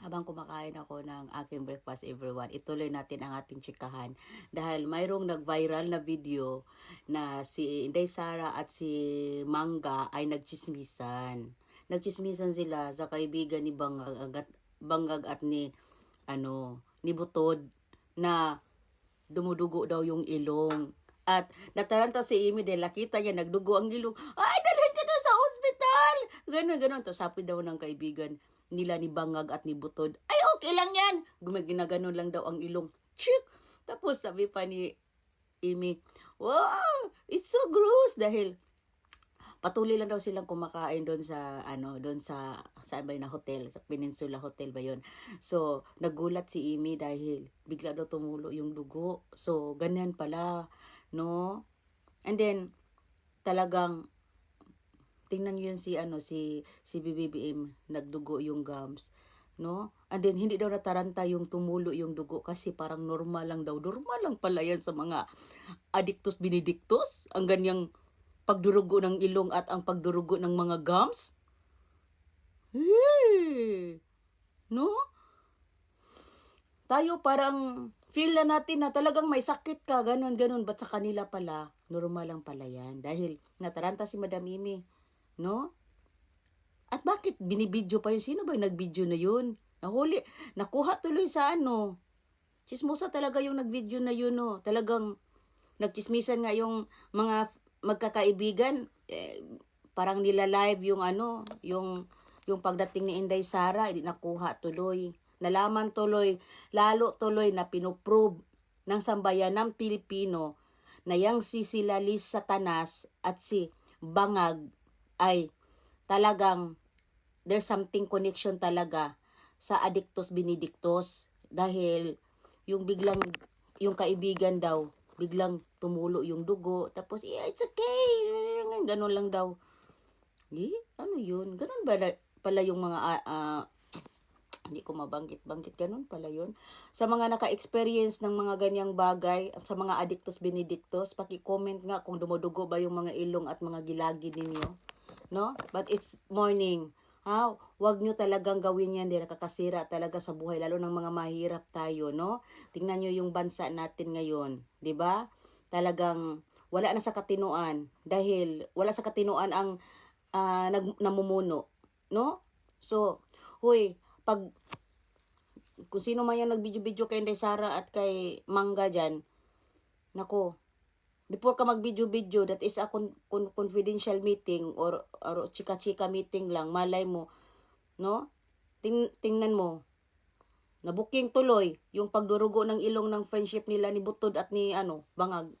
habang kumakain ako ng aking breakfast everyone, ituloy natin ang ating chikahan. Dahil mayroong nag-viral na video na si Inday Sara at si Mangga ay nagchismisan. Nagchismisan sila sa kaibigan ni Bangag at, Bangag at ni, ano, ni Butod na dumudugo daw yung ilong. At nataranta si Amy dahil nakita niya nagdugo ang ilong. Ay, dalhin ka daw sa ospital! Ganon, ganon. To sabi daw ng kaibigan nila ni Bangag at ni Butod. Ay, okay lang yan! Gumaginaganon lang daw ang ilong. Chik! Tapos sabi pa ni Amy, wow, it's so gross dahil patuloy lang daw silang kumakain doon sa ano doon sa saan ba na hotel sa Peninsula Hotel ba yun so nagulat si Amy dahil bigla daw tumulo yung dugo so ganyan pala no and then talagang tingnan niyo yun si ano si si BBBM nagdugo yung gums no? And then hindi daw nataranta yung tumulo yung dugo kasi parang normal lang daw. Normal lang pala yan sa mga addictus benedictus ang ganyang pagdurugo ng ilong at ang pagdurugo ng mga gums. Eh no? Tayo parang feel na natin na talagang may sakit ka, ganun, ganun. Ba't sa kanila pala, normal lang pala yan. Dahil nataranta si Madam Mimi, no? At bakit binibidyo pa yun? Sino ba yung nagbidyo na yun? Nahuli, nakuha tuloy sa ano. Chismosa talaga yung nagvideo na yun, no? Talagang nagchismisan nga yung mga magkakaibigan. Eh, parang nila live yung ano, yung yung pagdating ni Inday Sara, hindi nakuha tuloy. Nalaman tuloy, lalo tuloy na pinuprove ng sambayan ng Pilipino na yang si Silalis Satanas at si Bangag ay talagang there's something connection talaga sa Addictus Benedictus. Dahil yung biglang yung kaibigan daw biglang tumulo yung dugo. Tapos yeah, it's okay. Ganun lang daw. Eh, ano yun? Ganun ba pala yung mga ah, hindi ko mabanggit-banggit ganun pala yun. Sa mga naka-experience ng mga ganyang bagay, sa mga addictus benedictus, paki-comment nga kung dumudugo ba yung mga ilong at mga gilagi ninyo. No? But it's morning. Ha? Huwag nyo talagang gawin yan, dahil nakakasira talaga sa buhay, lalo ng mga mahirap tayo, no? Tingnan nyo yung bansa natin ngayon, di ba? Talagang wala na sa katinuan dahil wala sa katinuan ang ah, nag, namumuno, no? So, huy, pag kung sino man yung nag-video-video kay Inday Sara at kay Mangga dyan, nako, before ka mag-video-video, that is a con- con- confidential meeting or, or chika-chika meeting lang, malay mo, no? Ting- tingnan mo, nabuking tuloy yung pagdurugo ng ilong ng friendship nila ni Butod at ni ano, Bangag.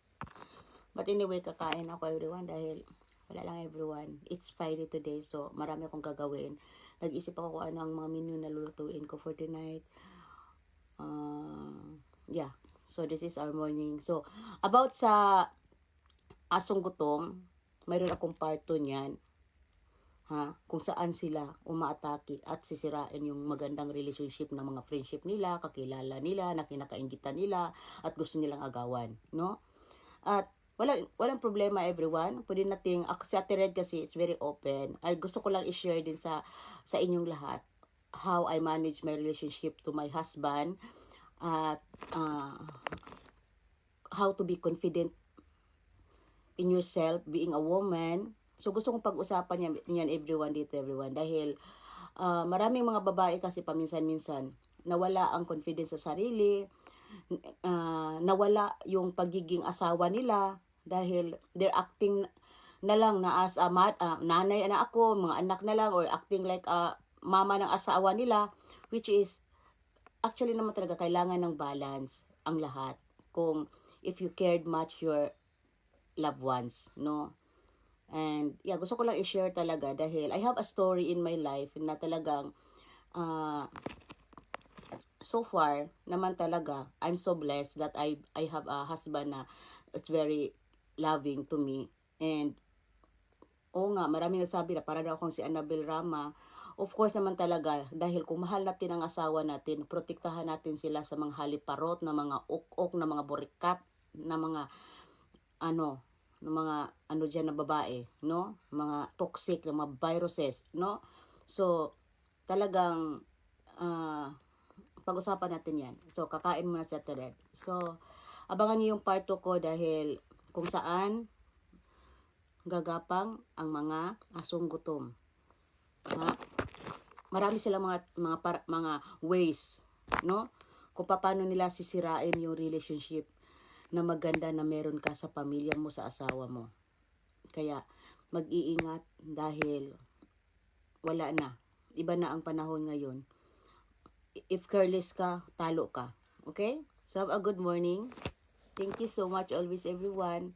But anyway, kakain ako everyone dahil wala lang everyone. It's Friday today so marami akong gagawin. Nag-isip ako kung ano ang mga menu na lulutuin ko for tonight. Uh, yeah. So this is our morning. So about sa asong gutom, mayroon akong part 2 niyan. Ha? Kung saan sila umaatake at sisirain yung magandang relationship ng mga friendship nila, kakilala nila, na kinakaingitan nila, at gusto nilang agawan. No? At walang, walang problema everyone. Pwede nating, Ate Red kasi it's very open. Ay gusto ko lang i-share din sa, sa inyong lahat how I manage my relationship to my husband at uh, how to be confident in yourself, being a woman. So gusto kong pag-usapan yan, yan everyone dito everyone dahil ah, maraming mga babae kasi paminsan-minsan nawala ang confidence sa sarili, ah, nawala yung pagiging asawa nila dahil they're acting na lang na as a ma- ah, nanay na ako, mga anak na lang or acting like a mama ng asawa nila which is actually naman talaga kailangan ng balance ang lahat kung if you cared much your loved ones, no? And yeah, gusto ko lang i-share talaga dahil I have a story in my life na talagang ah, so far naman talaga I'm so blessed that I I have a husband na it's very loving to me and Oo nga, marami nagsabi na para daw akong si Annabel Rama. Of course naman talaga, dahil kung mahal natin ang asawa natin, protektahan natin sila sa mga haliparot, na mga ok-ok, na mga burikat, na mga ano, na mga ano dyan na babae, no? Mga toxic, na mga viruses, no? So, talagang, ah, pag-usapan natin yan. So, kakain muna si Ate Red. So, abangan niyo yung part 2 ko dahil kung saan gagapang ang mga asong gutom. Ha? Marami silang mga mga par- mga ways, no? Kung paano nila sisirain yung relationship na maganda na meron ka sa pamilya mo, sa asawa mo. Kaya, mag-iingat dahil wala na. Iba na ang panahon ngayon. If careless ka, talo ka. Okay? So, have a good morning. Thank you so much always everyone.